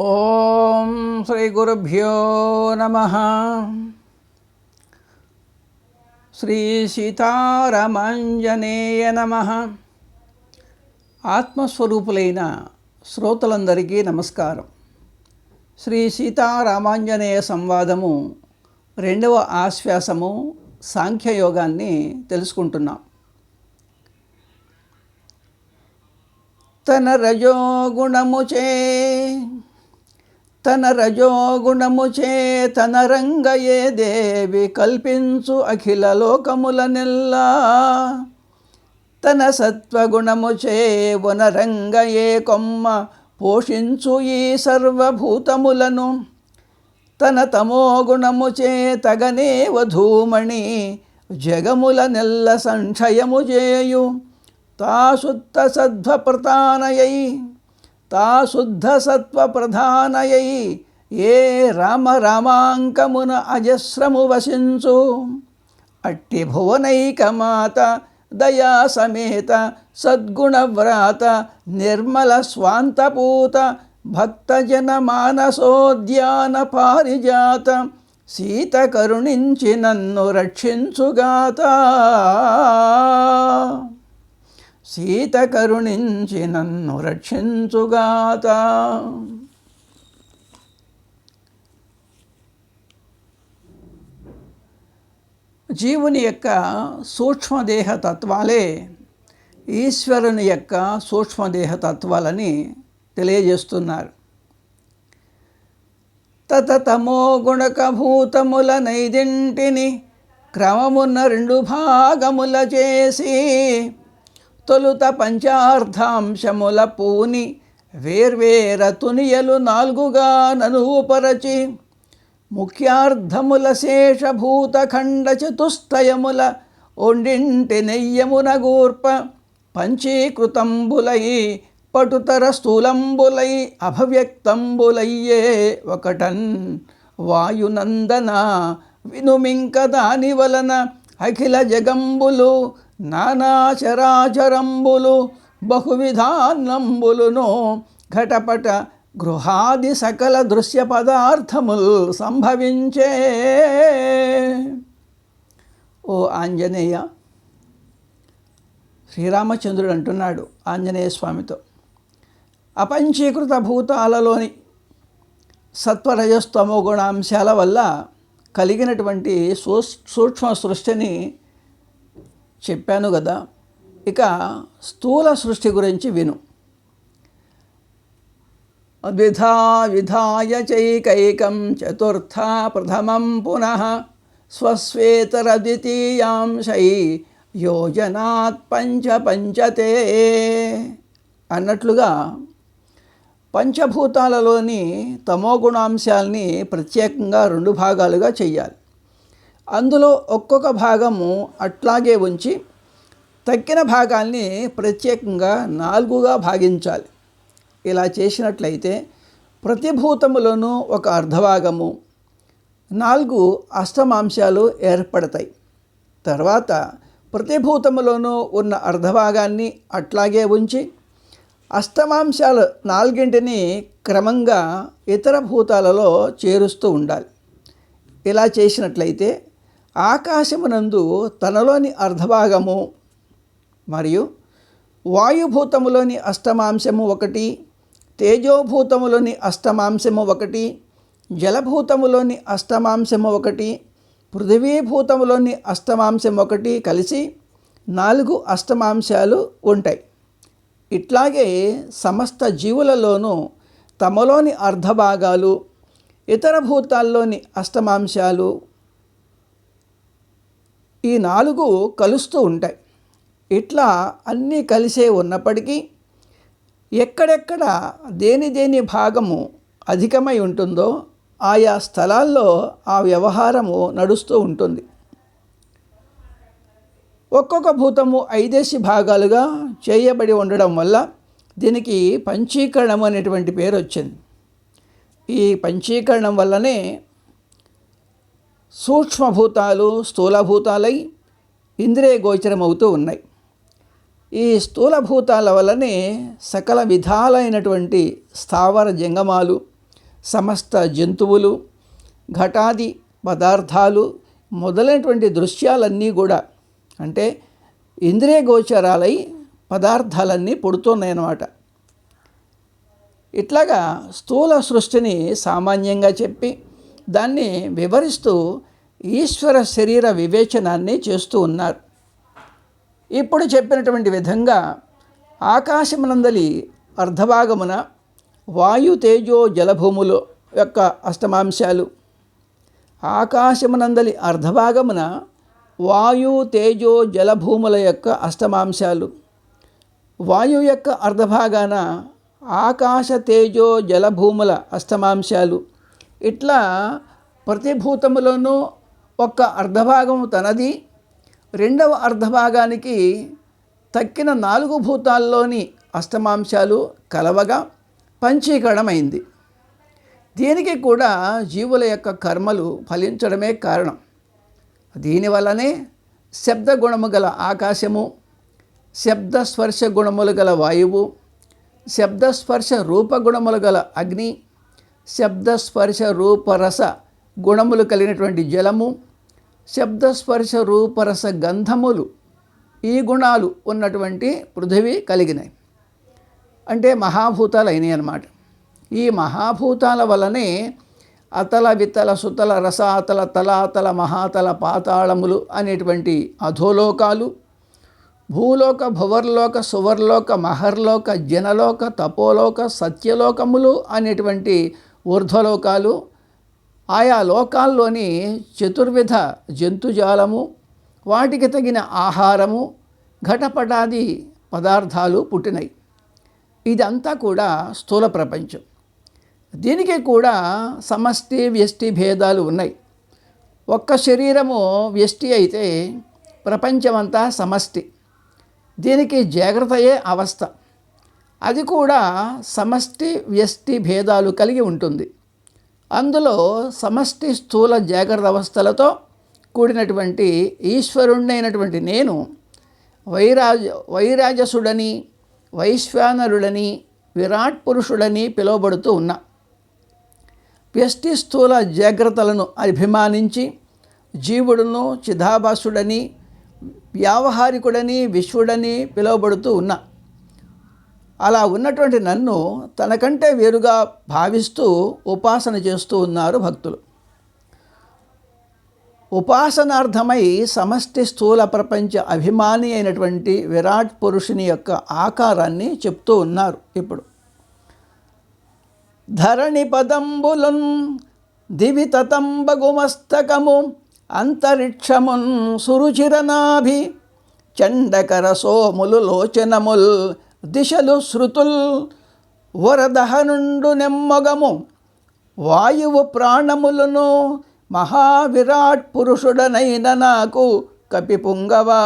ఓం శ్రీ గురుభ్యో నమ. శ్రీ సీతారామాంజనేయ నమ. ఆత్మస్వరూపులైన శ్రోతలందరికీ నమస్కారం. శ్రీ సీతారామాంజనేయ సంవాదము రెండవ ఆశ్వాసము సాంఖ్యయోగాన్ని తెలుసుకుంటున్నాం. తన రజోగుణముచే తన రజోగుణముచే తన రంగయే దేవి కల్పించు అఖిల లోకముల నెల్లా. తన సత్వగుణముచే వనరంగయే కొమ్మ పోషించు ఈ సర్వభూతములను. తన తమోగుణము చే తగనే వధూమణి జగముల నెల్ల సంక్షయము చేయు. తా శుద్ధ ప్రతానయై తా శుద్ధ సత్వ ప్రధానయై ఏ రామ రామాంకమున అజస్రము వసించు అట్టి భువనైక మాత దయా సమేత సద్గుణవ్రాత నిర్మల స్వాంతపూత భక్తజన మానసోద్యాన పారిజాత సీత కరుణించి నన్ను రక్షించుగాత. సీత కరుణించి నన్ను రక్షించుగాత జీవుని యొక్క సూక్ష్మదేహ తత్వాలే ఈశ్వరుని యొక్క సూక్ష్మదేహ తత్వాలని తెలియజేస్తున్నారు. తతమో గుణకభూతముల నైదింటిని క్రమమున్న రెండు భాగముల చేసి తొలుత పంచార్థాంశముల పూని వేర్వేర తునియలు నాలుగుగా ననుపరచి ముఖ్యార్థముల శేషభూతఖండ చతుష్టయముల ఒండింటి నెయ్యమున గూర్ప. పంచీకృతంబులై పటుతర స్థూలంబులై అభవ్యక్తంబులయ్యే ఒకటన్. వాయునందన వినుమింక దాని వలన అఖిల జగంబులు నానాచరాచరంబులు బహువిధానంబులును ఘటపట గృహాది సకల దృశ్య పదార్థములు సంభవించే. ఓ ఆంజనేయ శ్రీరామచంద్రుడు అంటున్నాడు ఆంజనేయ స్వామితో అపంచీకృత భూతాలలోని సత్వరజస్తమో గుణాంశాల వల్ల కలిగినటువంటి సూ సూక్ష్మ సృష్టిని చెప్పాను కదా ఇక స్థూల సృష్టి గురించి విను. ద్విధా విధాయ చైకైకం చతుర్థ ప్రథమం పునః స్వస్వేతర ద్వితీయాంశై యోజనాత్ పంచ పంచతే అన్నట్లుగా పంచభూతాలలోని తమోగుణాంశాల్ని ప్రత్యేకంగా రెండు భాగాలుగా చెయ్యాలి. అందులో ఒక్కొక్క భాగము అట్లాగే ఉంచి తక్కిన భాగాల్ని ప్రత్యేకంగా నాలుగుగా భాగించాలి. ఇలా చేసినట్లయితే ప్రతిభూతములోనూ ఒక అర్ధభాగము నాలుగు అష్టమాంశాలు ఏర్పడతాయి. తర్వాత ప్రతిభూతములోనూ ఉన్న అర్ధభాగాన్ని అట్లాగే ఉంచి అష్టమాంశాలు నాలుగింటిని క్రమంగా ఇతర భూతాలలో చేరుస్తూ ఉండాలి. ఇలా చేసినట్లయితే ఆకాశమునందు తనలోని అర్ధభాగము మరియు వాయుభూతములోని అష్టమాంశము ఒకటి తేజోభూతములోని అష్టమాంశము ఒకటి జలభూతములోని అష్టమాంశము ఒకటి పృథివీభూతములోని అష్టమాంశం ఒకటి కలిసి నాలుగు అష్టమాంశాలు ఉంటాయి. ఇట్లాగే సమస్త జీవులలోనూ తమలోని అర్ధభాగాలు ఇతర భూతాల్లోని అష్టమాంశాలు ఈ నాలుగు కలుస్తూ ఉంటాయి. ఇట్లా అన్నీ కలిసే ఉన్నప్పటికీ ఎక్కడెక్కడ దేని దేని భాగము అధికమై ఉంటుందో ఆయా స్థలాల్లో ఆ వ్యవహారము నడుస్తూ ఉంటుంది. ఒక్కొక్క భూతము ఐదేసి భాగాలుగా చేయబడి ఉండడం వల్ల దీనికి పంచీకరణం అనేటువంటి పేరు వచ్చింది. ఈ పంచీకరణం వల్లనే సూక్ష్మభూతాలు స్థూలభూతాలై ఇంద్రియ గోచరమవుతూ ఉన్నాయి. ఈ స్థూలభూతాల వల్లనే సకల విధాలైనటువంటి స్థావర జంగమాలు సమస్త జంతువులు ఘటాది పదార్థాలు మొదలైనటువంటి దృశ్యాలన్నీ కూడా అంటే ఇంద్రియ గోచరాలై పదార్థాలన్నీ పుడుతున్నాయన్నమాట. ఇట్లాగా స్థూల సృష్టిని సామాన్యంగా చెప్పి దాన్ని వివరిస్తూ ఈశ్వర శరీర వివేచనాన్ని చేస్తూ ఉన్నారు. ఇప్పుడు చెప్పినటువంటి విధంగా ఆకాశమునందలి అర్ధభాగమున వాయు తేజో జలభూములు యొక్క అష్టమాంశాలు ఆకాశమునందలి అర్ధభాగమున వాయు తేజో జలభూముల యొక్క అష్టమాంశాలు వాయు యొక్క అర్ధభాగాన ఆకాశ తేజో జలభూముల అష్టమాంశాలు ఇట్లా ప్రతిభూతములోనూ ఒక్క అర్ధభాగం తనది. రెండవ అర్ధభాగానికి తక్కిన నాలుగు భూతాల్లోని అష్టమాంశాలు కలవగా పంచీకరణమైంది. దీనికి కూడా జీవుల యొక్క కర్మలు ఫలించడమే కారణం. దీనివల్లనే శబ్ద గుణము గల ఆకాశము శబ్ద స్పర్శ గుణములు గల వాయువు శబ్దస్పర్శ రూపగుణములు గల అగ్ని శబ్దస్పర్శ రూపరస గుణములు కలిగినటువంటి జలము శబ్దస్పర్శ రూపరస గంధములు ఈ గుణాలు ఉన్నటువంటి పృథివీ కలిగినాయి. అంటే మహాభూతాలు అయినాయి అన్నమాట. ఈ మహాభూతాల వలనే అతల వితల సుతల రసాతల తలాతల మహాతల పాతాళములు అనేటువంటి అధోలోకాలు భూలోక భువర్లోక సువర్లోక మహర్లోక జనలోక తపోలోక సత్యలోకములు అనేటువంటి ఊర్ధ్వలోకాలు ఆయా లోకాల్లోని చతుర్విధ జంతుజాలము వాటికి తగిన ఆహారము ఘటపటాది పదార్థాలు పుట్టినాయి. ఇదంతా కూడా స్థూల ప్రపంచం. దీనికి కూడా సమష్టి వ్యష్టి భేదాలు ఉన్నాయి. ఒక్క శరీరము వ్యష్టి అయితే ప్రపంచమంతా సమష్టి. దీనికి జాగ్రత్తయే అవస్థ. అది కూడా సమష్టి వ్యష్టి భేదాలు కలిగి ఉంటుంది. అందులో సమష్టి స్థూల జాగ్రత్త అవస్థలతో కూడినటువంటి ఈశ్వరుణ్ణైనటువంటి నేను వైరాజ వైరాజసుడని వైశ్వానరుడని విరాట్ పురుషుడని పిలువబడుతూ ఉన్నా వ్యష్టి స్థూల జాగ్రత్తలను అభిమానించి జీవుడును చిదాభాసుడని వ్యావహారికుడని విశ్వడని పిలువబడుతూ ఉన్నా అలా ఉన్నటువంటి నన్ను తనకంటే వేరుగా భావిస్తూ ఉపాసన చేస్తూ ఉన్నారు భక్తులు. ఉపాసనార్థమై సమష్టి స్థూల ప్రపంచ అభిమాని అయినటువంటి విరాట్ పురుషుని యొక్క ఆకారాన్ని చెప్తూ ఉన్నారు ఇప్పుడు. ధరణి పదంబులున్ దివితతంబగుమస్తకము అంతరిక్షమున్ సురుచిరనాభి చండకర సోములు లోచనముల్ దిశలు శృతుల్ వరదహనుండు నెమ్మగము. వాయువు ప్రాణములను మహావిరాట్ పురుషుడనైన నాకు కపిపుంగవా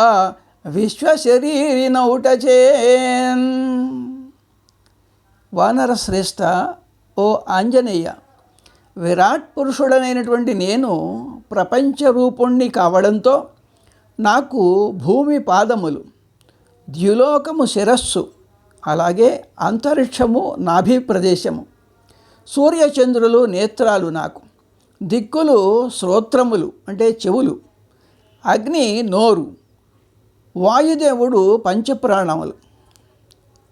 విశ్వశరీరినౌటచేన్ వానర శ్రేష్ఠ ఓ ఆంజనేయ విరాట్ పురుషుడనైనటువంటి నేను ప్రపంచ రూపుణ్ణి కావడంతో నాకు భూమి పాదములు ద్యులోకము శిరస్సు అలాగే అంతరిక్షము నాభి ప్రదేశము. సూర్యచంద్రులు నేత్రాలు నాకు. దిక్కులు శ్రోత్రములు అంటే చెవులు. అగ్ని నోరు. వాయుదేవుడు పంచప్రాణములు.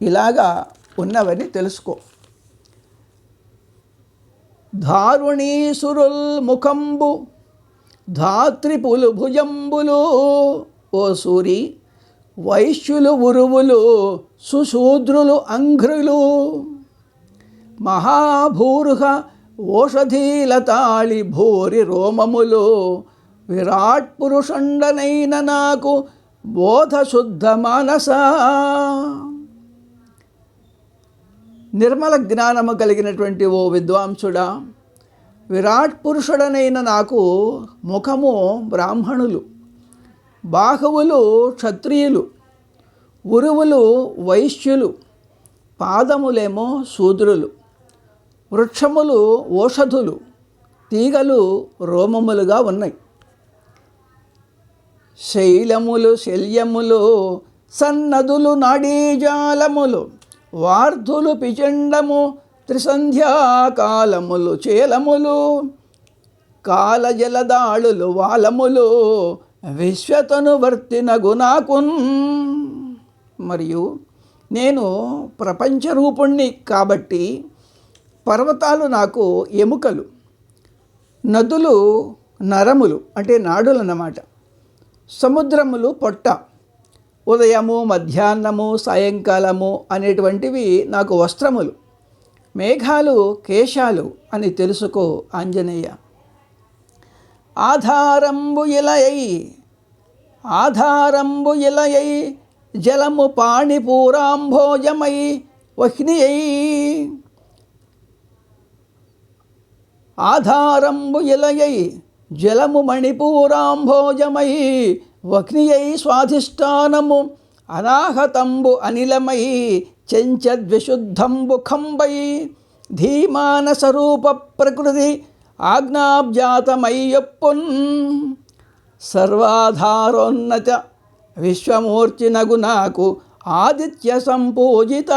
ఇలాగా ఉన్నవని తెలుసుకో. దారుణీసురుల్ ముఖంబు. ధాత్రిపులు భుజంబులు. ఓ సూరి వైశ్యులు ఉరువులు సుశూద్రులు అంఘ్రులు. మహాభూరుహ ఓషధీలతాళి భూరి రోమములు విరాట్ పురుషండనైన నాకు బోధశుద్ధ మానస. నిర్మల జ్ఞానము కలిగినటువంటి ఓ విద్వాంసుడా విరాట్ పురుషుడనైన నాకు ముఖము బ్రాహ్మణులు. బాహువులు క్షత్రియులు ఉరువులు వైశ్యులు పాదములేమో శూద్రులు వృక్షములు ఓషధులు తీగలు రోమములుగా ఉన్నాయి. శైలములు శల్యములు సన్నదులు నాడీజాలములు వార్ధులు పిచండము త్రిసంధ్యాకాలములు చేలములు కాలజలదాళులు వాలములు విశ్వతను వర్తినగు నాకున్ మరియు నేను ప్రపంచ రూపుణ్ణి కాబట్టి పర్వతాలు నాకు ఎముకలు నదులు నరములు అంటే నాడులు అన్నమాట సముద్రములు పొట్ట ఉదయము మధ్యాహ్నము సాయంకాలము అనేటువంటివి నాకు వస్త్రములు మేఘాలు కేశాలు అని తెలుసుకో ఆంజనేయ. ఆధారంబు ఇలయై ఆధారంబు ఇలయై జలము పాణిపూరాంభోజమై వహ్నియై. ఆధారంబు ఇలయై జలము మణిపూరాంభోజమై వగ్నియై స్వాధిష్టానము అనాహతంబు అనిలమై చెంచద్విశుద్ధంబు ఖంబై ధీమానసరూప ప్రకృతి ఆజ్ఞాబ్జాతమయ్యప్పున్ సర్వాధారోన్నత విశ్వమూర్తినగు నాకు ఆదిత్య సంపూజిత.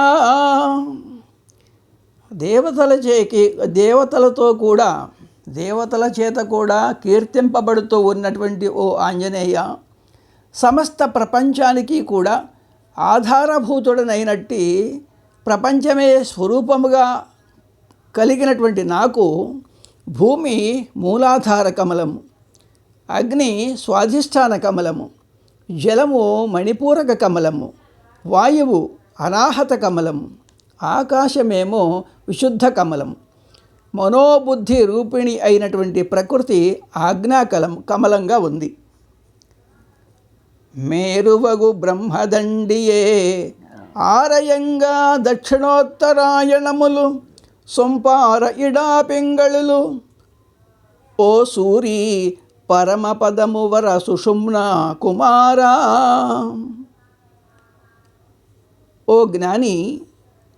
దేవతల చేకి దేవతలతో కూడా దేవతల చేత కూడా కీర్తింపబడుతూ ఉన్నటువంటి ఓ ఆంజనేయ సమస్త ప్రపంచానికి కూడా ఆధారభూతుడనైనట్టి ప్రపంచమే స్వరూపముగా కలిగినటువంటి నాకు భూమి మూలాధార కమలము అగ్ని స్వాధిష్టాన కమలము జలము మణిపూరక కమలము వాయువు అనాహత కమలము ఆకాశమేమో విశుద్ధ కమలం మనోబుద్ధి రూపిణి అయినటువంటి ప్రకృతి ఆజ్ఞాకలం కమలంగా ఉంది. మేరువగు బ్రహ్మదండియే ఆరయంగా దక్షిణోత్తరాయణములు సొంపార ఇడా పింగళులు. ఓ సూరి పరమపదము వర సుషుమ్న కుమారా. ఓ జ్ఞాని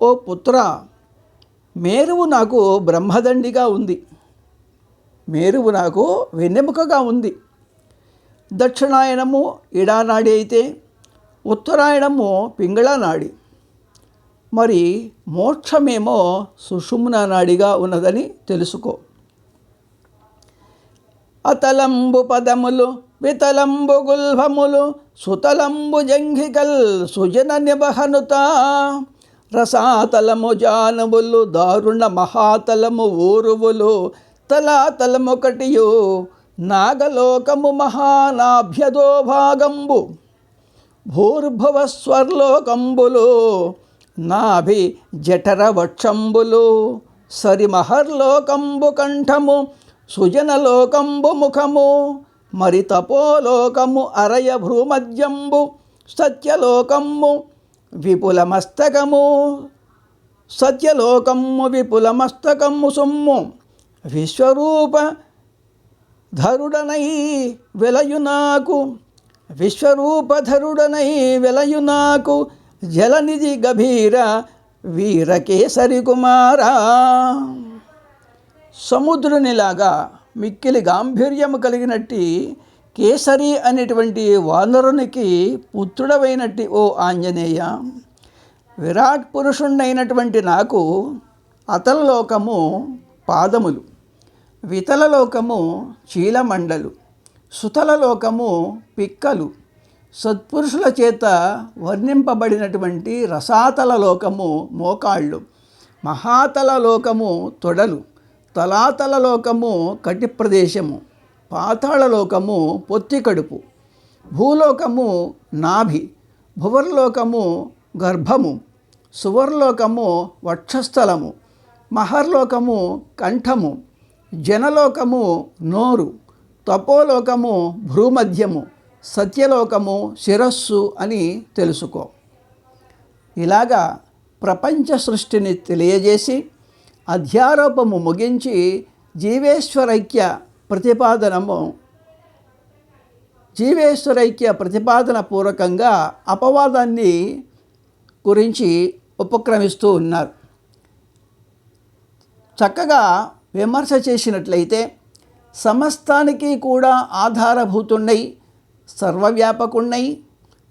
ఓ పుత్ర మేరువు నాకు బ్రహ్మదండిగా ఉంది. మేరువు నాకు వెన్నెముకగా ఉంది. దక్షిణాయనము ఇడానాడి అయితే ఉత్తరాయణము పింగళనాడి. నాడి మరి మోక్షమేమో సుషుమ్న నాడిగా ఉన్నదని తెలుసుకో. అతలంబు పదములు వితలంబు గుల్భములు సుతలంబు జంఘికల్ సుజన నిబహనుత. రసాతలము జానవులు దారుణ మహాతలము ఊరువులు తలాతలమొకటియు నాగలోకము మహానాభ్యదో భాగంబు భూర్భువ స్వర్లోకంబులు నాభి జఠర వక్షంబులు సరిమహర్లోకంబు కంఠము సుజనలోకంబు ముఖము మరి తపోలోకము అరయ భ్రూమధ్యంబు సత్యలోకము విపులమస్తకము సత్యలోకము విపులమస్తకము సొమ్ము విశ్వరూప ధరుడనై వెలయునాకు విశ్వరూపధరుడనై వెలయునాకు జలనిధి గభీర వీరకేసరి కుమారా. సముద్రునిలాగా మిక్కిలి గాంభీర్యము కలిగినట్టి కేసరి అనేటువంటి వానరునికి పుత్రుడవైనట్టి ఓ ఆంజనేయ. విరాట్ పురుషుణ్ణైనటువంటి నాకు అతలలోకము పాదములు వితలలోకము చీలమండలు సుతలలోకము పిక్కలు సత్పురుషుల చేత వర్ణింపబడినటువంటి రసాతల లోకము మోకాళ్ళు మహాతల లోకము తొడలు తలాతల లోకము కటి ప్రదేశము పాతాళలోకము పొత్తి కడుపు భూలోకము నాభి భువర్లోకము గర్భము సువర్లోకము వక్షస్థలము మహర్లోకము కంఠము జనలోకము నోరు తపోలోకము భ్రూమధ్యము సత్యలోకము శిరస్సు అని తెలుసుకో. ఇలాగా ప్రపంచ సృష్టిని తెలియజేసి అధ్యారోపము ముగించి జీవేశ్వరైక్య ప్రతిపాదనము జీవేశ్వరైక్య ప్రతిపాదన పూర్వకంగా అపవాదాన్ని గురించి ఉపక్రమిస్తూ ఉన్నారు. చక్కగా విమర్శ చేసినట్లయితే సమస్తానికి కూడా ఆధారభూతున్నాయి సర్వవ్యాపకున్నై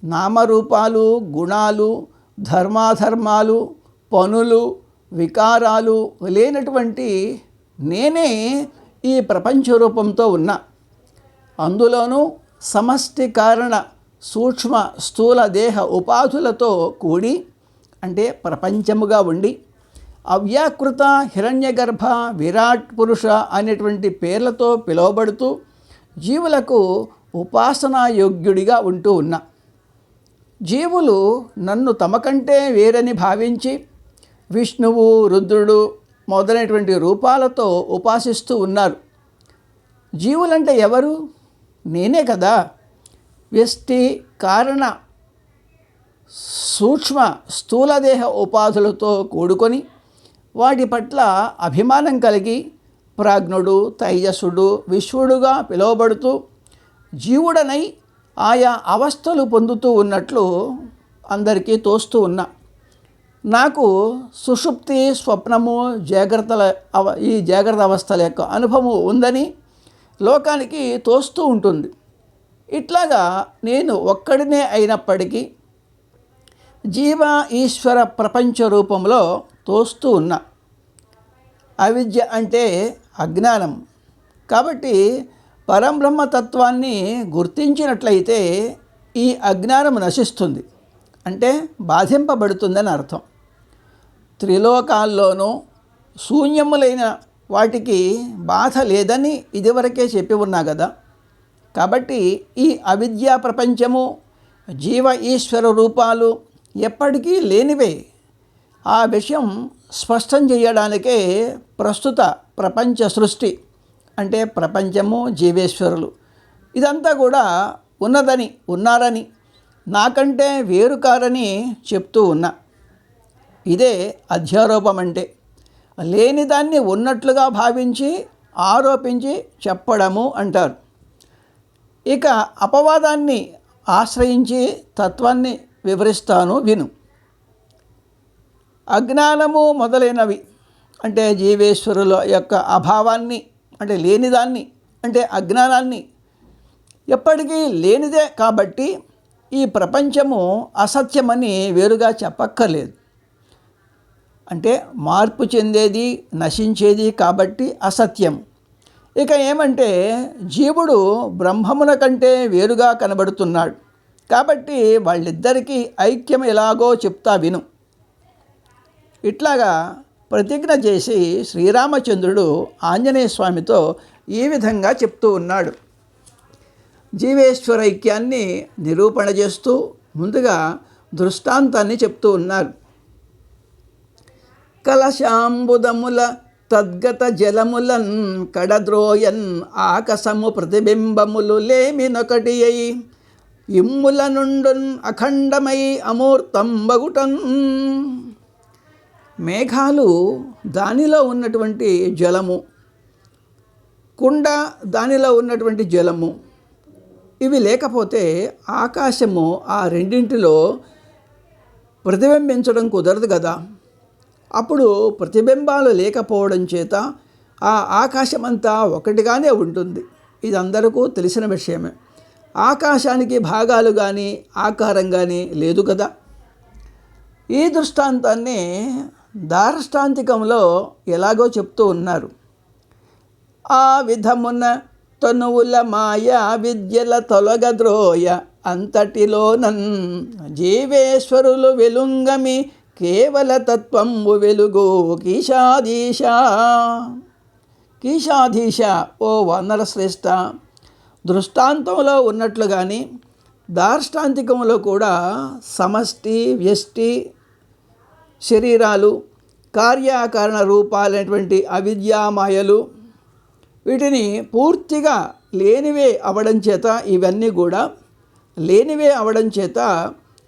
నామరూపాలు గుణాలు ధర్మాధర్మాలు పనులు వికారాలు లేనటువంటి నేనే ఈ ప్రపంచ రూపంతో ఉన్నా. అందులోనూ సమష్టి కారణ సూక్ష్మ స్థూల దేహ ఉపాధులతో కూడి అంటే ప్రపంచముగా ఉండి అవ్యాకృత హిరణ్యగర్భ విరాట్ పురుష అనేటువంటి పేర్లతో పిలువబడుతూ జీవులకు ఉపాసనా యోగ్యుడిగా ఉంటూ ఉన్నా. జీవులు నన్ను తమకంటే వేరని భావించి విష్ణువు రుద్రుడు మొదలైనటువంటి రూపాలతో ఉపాసిస్తూ ఉన్నారు. జీవులంటే ఎవరు? నేనే కదా. వ్యష్టి కారణ సూక్ష్మ స్థూలదేహ ఉపాధులతో కూడుకొని వాటి పట్ల అభిమానం కలిగి ప్రాజ్ఞుడు తైజసుడు విశ్వడుగా పిలువబడుతూ జీవుడనై ఆయా అవస్థలు పొందుతూ ఉన్నట్లు అందరికీ తోస్తూ ఉన్నా. నాకు సుషుప్తి స్వప్నము జాగ్రత్తల అవ ఈ జాగ్రత్త అవస్థల యొక్క అనుభవం ఉందని లోకానికి తోస్తూ ఉంటుంది. ఇట్లాగా నేను ఒక్కడినే అయినప్పటికీ జీవ ఈశ్వర ప్రపంచ రూపంలో తోస్తూ ఉన్నా. అవిద్య అంటే అజ్ఞానం. కాబట్టి పరంబ్రహ్మతత్వాన్ని గుర్తించినట్లయితే ఈ అజ్ఞానం నశిస్తుంది. అంటే బాధింపబడుతుందని అర్థం. త్రిలోకాల్లోనూ శూన్యములైన వాటికి బాధ లేదని ఇదివరకే చెప్పి ఉన్నా కదా. కాబట్టి ఈ అవిద్యా ప్రపంచము జీవ ఈశ్వర రూపాలు ఎప్పటికీ లేనివే. ఆ విషయం స్పష్టం చేయడానికే ప్రస్తుత ప్రపంచ సృష్టి అంటే ప్రపంచము జీవేశ్వరులు. ఇదంతా కూడా ఉన్నదని ఉన్నారని నాకంటే వేరు కారని చెప్తూ ఉన్నా. ఇదే అధ్యారోపం అంటే లేని దాన్ని ఉన్నట్లుగా భావించి ఆరోపించి చెప్పడము అంటారు. ఇక అపవాదాన్ని ఆశ్రయించి తత్వాన్ని వివరిస్తాను విను. అజ్ఞానము మొదలైనవి అంటే జీవేశ్వరుల యొక్క అభావాన్ని అంటే లేనిదాన్ని అంటే అజ్ఞానాన్ని. ఎప్పటికీ లేనిదే కాబట్టి ఈ ప్రపంచము అసత్యమని వేరుగా చెప్పక్కర్లేదు. అంటే మార్పు చెందేది నశించేది కాబట్టి అసత్యం. ఇక ఏమంటే జీవుడు బ్రహ్మమున కంటే వేరుగా కనబడుతున్నాడు. కాబట్టి వాళ్ళిద్దరికీ ఐక్యం ఎలాగో చెప్తా విను. ఇట్లాగా ప్రతిజ్ఞ చేసి శ్రీరామచంద్రుడు ఆంజనేయ స్వామితో ఈ విధంగా చెప్తూ ఉన్నాడు. జీవేశ్వరైక్యాన్ని నిరూపణ చేస్తూ ముందుగా దృష్టాంతాన్ని చెప్తూ ఉన్నారు. కలశాంబుదముల తద్గత జలములన్ కడద్రోయన్ ఆకసము ప్రతిబింబములు లేమినొకటి అయి ఇమ్ముల నుండున్ అఖండమై అమూర్తంబగుటన్. మేఘాలు దానిలో ఉన్నటువంటి జలము కుండ దానిలో ఉన్నటువంటి జలము ఇవి లేకపోతే ఆకాశము ఆ రెండింటిలో ప్రతిబింబించడం కుదరదు కదా. అప్పుడు ప్రతిబింబాలు లేకపోవడం చేత ఆ ఆకాశమంతా ఒకటిగానే ఉంటుంది. ఇది అందరికీ తెలిసిన విషయమే. ఆకాశానికి భాగాలు కానీ ఆకారం కానీ లేదు కదా. ఈ దృష్టాంతాన్ని దార్ష్టాంతికంలో ఎలాగో చెప్తూ ఉన్నారు. ఆ విధమున తనువుల మాయా విద్యల తొలగద్రోయ అంతటిలోనన్ జీవేశ్వరులు వెలుంగమి కేవల తత్వంబు వెలుగు కీషాధీశ. కీషాధీశ ఓ వనర శ్రేష్ఠ దృష్టాంతంలో ఉన్నట్లు కానీ దార్ష్టాంతికంలో కూడా సమష్టి వ్యష్టి శరీరాలు కార్యాకరణ రూపాలైనటువంటి అవిద్యామాయలు వీటిని పూర్తిగా లేనివే అవడం చేత ఇవన్నీ కూడా లేనివే అవడం చేత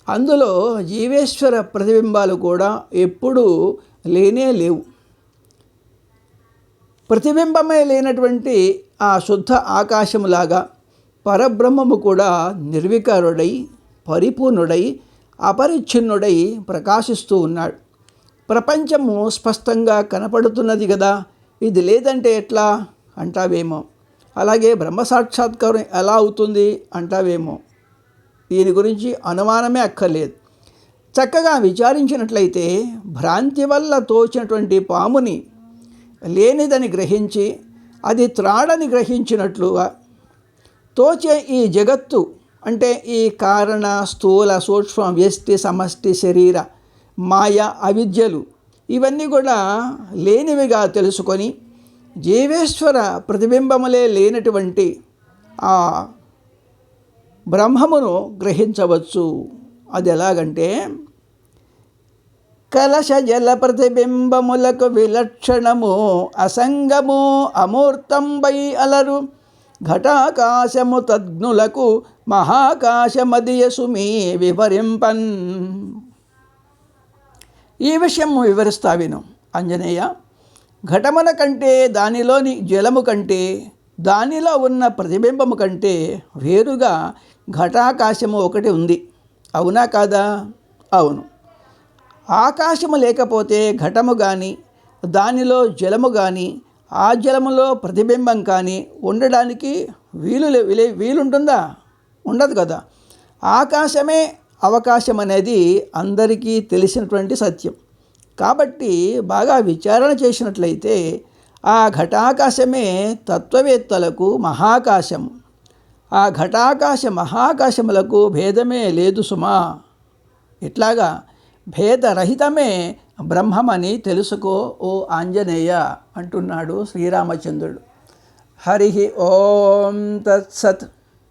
అందులో జీవేశ్వర ప్రతిబింబాలు కూడా ఎప్పుడూ లేనే లేవు. ప్రతిబింబమే లేనటువంటి ఆ శుద్ధ ఆకాశములాగా పరబ్రహ్మము కూడా నిర్వికారుడై పరిపూర్ణుడై అపరిచ్ఛిన్నుడై ప్రకాశిస్తూ ఉన్నాడు. ప్రపంచము స్పష్టంగా కనపడుతున్నది కదా ఇది లేదంటే ఎట్లా? అంటావేమో. అలాగే బ్రహ్మ సాక్షాత్కారం ఎలా అవుతుంది? అంటావేమో. దీని గురించి అనుమానమే అక్కర్లేదు. చక్కగా విచారించినట్లయితే భ్రాంతి వల్ల తోచినటువంటి పాముని లేనిదని గ్రహించి అది త్రాడని గ్రహించినట్లుగా తోచే ఈ జగత్తు అంటే ఈ కారణ స్థూల సూక్ష్మ వ్యష్టి సమష్టి శరీర మాయ అవిద్యలు ఇవన్నీ కూడా లేనివిగా తెలుసుకొని జీవేశ్వర ప్రతిబింబములే లేనటువంటి ఆ బ్రహ్మమును గ్రహించవచ్చు. అది ఎలాగంటే కలశ జల ప్రతిబింబములకు విలక్షణము అసంగము అమూర్తంబై అలరు. ఘటాకాశము తజ్ఞులకు మహాకాశమదియసుమీ వివరింపన్. ఈ విషయం వివరిస్తా విను అంజనేయ ఘటముల కంటే దానిలోని జలము కంటే దానిలో ఉన్న ప్రతిబింబము కంటే వేరుగా ఘటాకాశము ఒకటి ఉంది. అవునా కాదా? అవును. ఆకాశము లేకపోతే ఘటము కానీ దానిలో జలము కానీ ఆ జలములో ప్రతిబింబం కానీ ఉండడానికి వీలు లే- వీలుంటుందా? ఉండదు కదా. ఆకాశమే అవకాశం అనేది అందరికీ తెలిసినటువంటి సత్యం. కాబట్టి బాగా విచారణ చేసినట్లయితే ఆ ఘటాకాశమే తత్వవేత్తలకు మహాకాశం ఆ ఘటాకాశ మహాకాశములకు భేదమే లేదు సుమా. ఇట్లాగా భేదరహితమే బ్రహ్మమని తెలుసుకో ఓ ఆంజనేయ అంటున్నాడు శ్రీరామచంద్రుడు. హరి ఓం తత్సత్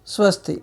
స్వస్తి.